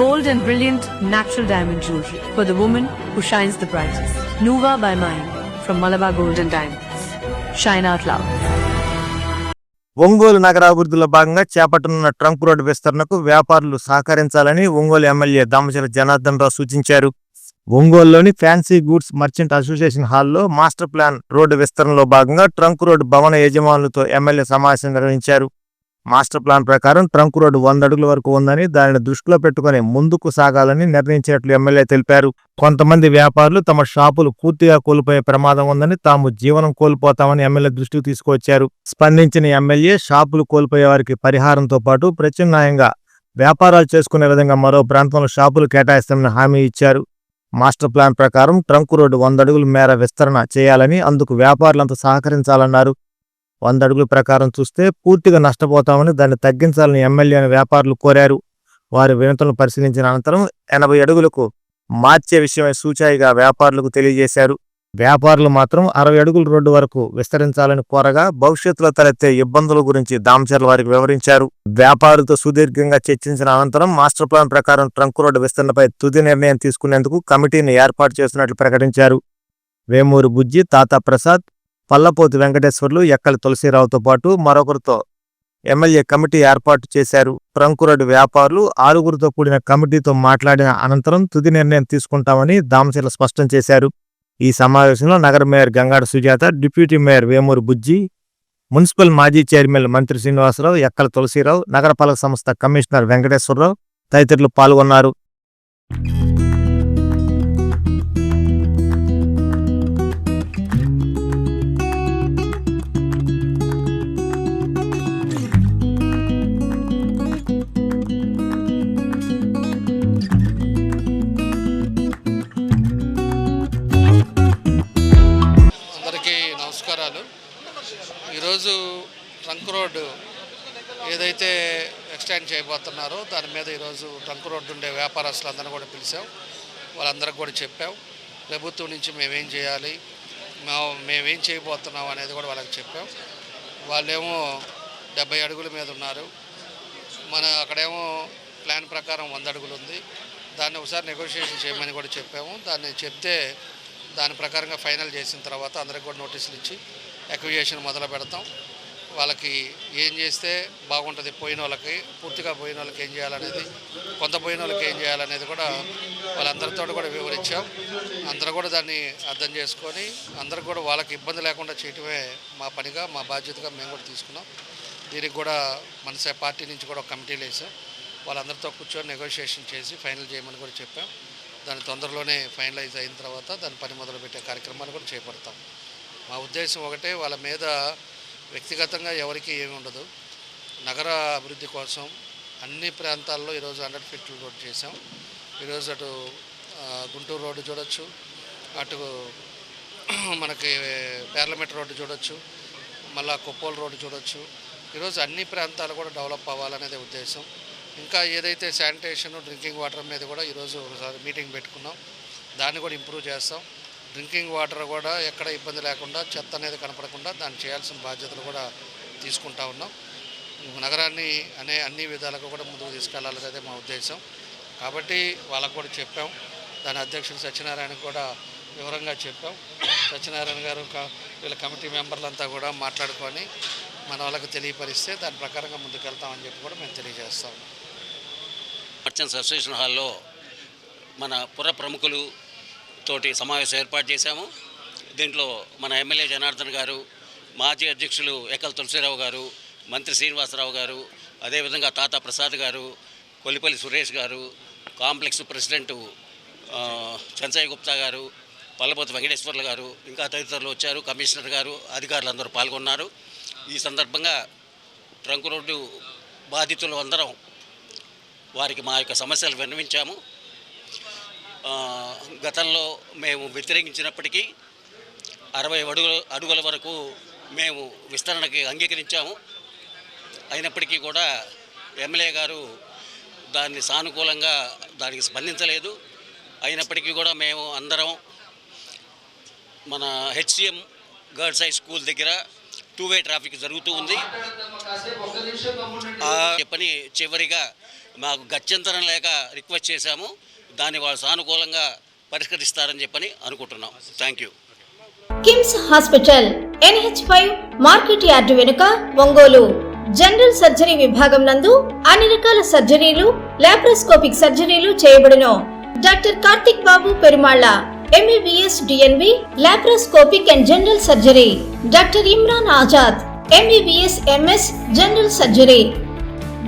and brilliant natural diamond jewelry for the woman who shines the brightest. Nuva by Mine from Malabar Golden Diamonds. Shine out loud. Ongole నగర అభివృద్ధిలో భాగంగా చేపట్టనున్న trunk road విస్తరణకు వ్యాపారులు సహకరించాలని Ongole MLA Damacharla Janardhan Rao సూచించారు ఒంగోలులోని fancy goods merchant association హాల్లో master plan road విస్తరణలో భాగంగా ట్రంక్ రోడ్డు భవన యజమానులతో ఎమ్మెల్యే సమావేశం నిర్వహించారు మాస్టర్ ప్లాన్ ప్రకారం ట్రంక్ రోడ్డు వంద అడుగుల వరకు ఉందని దానిని దృష్టిలో పెట్టుకుని ముందుకు సాగాలని నిర్ణయించినట్లు ఎమ్మెల్యే తెలిపారు. కొంతమంది వ్యాపారులు తమ షాపులు పూర్తిగా కోల్పోయే ప్రమాదం ఉందని తాము జీవనం కోల్పోతామని ఎమ్మెల్యే దృష్టికి తీసుకొచ్చారు స్పందించిన ఎమ్మెల్యే షాపులు కోల్పోయే వారికి పరిహారంతో పాటు ప్రత్యామ్నాయంగా వ్యాపారాలు చేసుకునే విధంగా మరో ప్రాంతంలో షాపులు కేటాయిస్తామని హామీ ఇచ్చారు. మాస్టర్ ప్లాన్ ప్రకారం ట్రంక్ రోడ్డు వంద అడుగుల మేర విస్తరణ చేయాలని అందుకు వ్యాపారులంతా సహకరించాలన్నారు. వంద అడుగుల ప్రకారం చూస్తే పూర్తిగా నష్టపోతామని దాన్ని తగ్గించాలని ఎమ్మెల్యేని వ్యాపారులు కోరారు. వారి వినతులను పరిశీలించిన అనంతరం ఎనభై అడుగులకు మార్చే విషయమై సూచాయిగా వ్యాపారులకు తెలియజేశారు. వ్యాపారులు మాత్రం అరవై అడుగుల రోడ్డు వరకు విస్తరించాలని కోరగా భవిష్యత్తులో తలెత్తే ఇబ్బందుల గురించి దామచర్ల వారికి వివరించారు. వ్యాపారులతో సుదీర్ఘంగా చర్చించిన అనంతరం మాస్టర్ ప్లాన్ ప్రకారం ట్రంక్ రోడ్డు విస్తరణపై తుది నిర్ణయం తీసుకునేందుకు కమిటీని ఏర్పాటు చేస్తున్నట్లు ప్రకటించారు. వేమూరు బుజ్జి తాతా ప్రసాద్ పల్లపోతి వెంకటేశ్వర్లు ఎక్కల తులసిరావుతో పాటు మరొకరితో ఎమ్మెల్యే కమిటీ ఏర్పాటు చేశారు. ట్రంకురోడ్డు వ్యాపారులు ఆరుగురితో కూడిన కమిటీతో మాట్లాడిన అనంతరం తుది నిర్ణయం తీసుకుంటామని దామశీల స్పష్టం చేశారు. ఈ సమావేశంలో నగర mayor Gangada Sujatha deputy mayor Vemuru Bujji municipal మాజీ చైర్మన్ మంత్రి శ్రీనివాసరావు ఎక్కల తులసిరావు నగరపాలక సంస్థ కమిషనర్ వెంకటేశ్వరరావు తదితరులు పాల్గొన్నారు. ఎక్స్టెండ్ చేయబోతున్నారు. దాని మీద ఈరోజు ట్రంక్ రోడ్డు ఉండే వ్యాపారస్తులందరినీ కూడా పిలిచాం. వాళ్ళందరికి కూడా చెప్పాం. ప్రభుత్వం నుంచి మేమేం చేయాలి మా మేమేం చేయబోతున్నాం అనేది కూడా వాళ్ళకి చెప్పాం. వాళ్ళేమో డెబ్బై అడుగుల మీద ఉన్నారు. మన అక్కడేమో ప్లాన్ ప్రకారం వంద అడుగులు ఉంది. దాన్ని ఒకసారి నెగోషియేషన్ చేయమని కూడా చెప్పాము. దాన్ని చెప్తే దాని ప్రకారంగా ఫైనల్ చేసిన తర్వాత అందరికి కూడా నోటీసులు ఇచ్చి అక్విజేషన్ మొదలు పెడతాం. వాళ్ళకి ఏం చేస్తే బాగుంటుంది పోయిన వాళ్ళకి పూర్తిగా పోయిన వాళ్ళకి ఏం చేయాలనేది కొంత పోయిన వాళ్ళకి ఏం చేయాలనేది కూడా వాళ్ళందరితో కూడా వివరించాం. అందరూ కూడా దాన్ని అర్థం చేసుకొని అందరికి కూడా వాళ్ళకి ఇబ్బంది లేకుండా చేయటమే మా పనిగా మా బాధ్యతగా మేము కూడా తీసుకున్నాం. దీనికి కూడా మన పార్టీ నుంచి కూడా ఒక కమిటీలు వేసాం. వాళ్ళందరితో కూర్చొని నెగోషియేషన్ చేసి ఫైనల్ చేయమని కూడా చెప్పాం. దాని తొందరలోనే ఫైనలైజ్ అయిన తర్వాత దాని పని మొదలుపెట్టే కార్యక్రమాలు కూడా చేపడతాం. మా ఉద్దేశం ఒకటే వాళ్ళ మీద వ్యక్తిగతంగా ఎవరికి ఏమి ఉండదు. నగర అభివృద్ధి కోసం అన్ని ప్రాంతాల్లో ఈరోజు హండ్రెడ్ ఫీట్ రోడ్ చేసాం ఈరోజు అటు గుంటూరు రోడ్డు చూడొచ్చు. అటు మనకి పార్లమెంట్ రోడ్డు చూడొచ్చు. మళ్ళా కొప్పోలు రోడ్డు చూడొచ్చు. ఈరోజు అన్ని ప్రాంతాలు కూడా డెవలప్ అవ్వాలనేది ఉద్దేశం. ఇంకా ఏదైతే శానిటేషన్ డ్రింకింగ్ వాటర్ మీద కూడా ఈరోజు ఒకసారి మీటింగ్ పెట్టుకున్నాం. దాన్ని కూడా ఇంప్రూవ్ చేస్తాం. డ్రింకింగ్ వాటర్ కూడా ఎక్కడ ఇబ్బంది లేకుండా చెత్త అనేది కనపడకుండా దాన్ని చేయాల్సిన బాధ్యతలు కూడా తీసుకుంటా ఉన్నాం. నగరాన్ని అనే అన్ని విధాలుగా కూడా ముందుకు తీసుకెళ్ళాలనేదే మా ఉద్దేశం. కాబట్టి వాళ్ళకు కూడా చెప్పాం. దాని అధ్యక్షుడు సత్యనారాయణ కూడా వివరంగా చెప్పాం. సత్యనారాయణ గారు వీళ్ళ కమిటీ మెంబర్లంతా కూడా మాట్లాడుకొని మన వాళ్ళకి తెలియపరిస్తే దాని ప్రకారంగా ముందుకెళ్తామని చెప్పి కూడా మేము తెలియజేస్తాం. మర్చెంట్స్ అసోసియేషన్ హాల్లో మన పుర ప్రముఖులు తోటి సమావేశం ఏర్పాటు చేశాము. దీంట్లో మన ఎమ్మెల్యే జనార్దన్ గారు మాజీ అధ్యక్షులు ఎకల్ తులసిరావు గారు మంత్రి శ్రీనివాసరావు గారు అదేవిధంగా తాత ప్రసాద్ గారు కొల్లిపల్లి సురేష్ గారు కాంప్లెక్స్ ప్రెసిడెంట్ ఆ, చెంచయ్య గుప్తా గారు పల్లపతి వెంకటేశ్వర్లు గారు ఇంకా తదితరులు వచ్చారు. కమిషనర్ గారు అధికారులు అందరూ పాల్గొన్నారు. ఈ సందర్భంగా ట్రంక్ రోడ్డు బాధితులు అందరం వారికి మా యొక్క సమస్యలు విన్నవించాము. గతంలో మేము వ్యతిరేకించినప్పటికీ అరవై అడుగుల అడుగుల వరకు మేము విస్తరణకి అంగీకరించాము. అయినప్పటికీ కూడా ఎమ్మెల్యే గారు దాన్ని సానుకూలంగా దానికి స్పందించలేదు. అయినప్పటికీ కూడా మేము అందరం మన హెచ్సిఎం గర్ల్స్ హై స్కూల్ దగ్గర టూ వే ట్రాఫిక్ జరుగుతూ ఉంది. ఆ చెప్పని చివరిగా మాకు గత్యంతరం లేక రిక్వెస్ట్ చేశాము. దాన్ని వాళ్ళు సానుకూలంగా పరిష్కరిస్తారని చెప్పని అనుకుంటున్నాం. Thank you KIMS hospital NH five market yard వెనుక ఒంగోలు. జనరల్ సర్జరీ విభాగం నందు అన్ని రకాల సర్జరీలు లాప్రోస్కోపిక్ సర్జరీలు చేయబడును. Doctor Karthik Babu Perumalla MBBS DNB laparoscopic and general surgery. Doctor Imran Azad MBBS MS general surgery.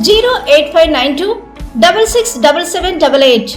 zero eight five nine two double six double seven double eight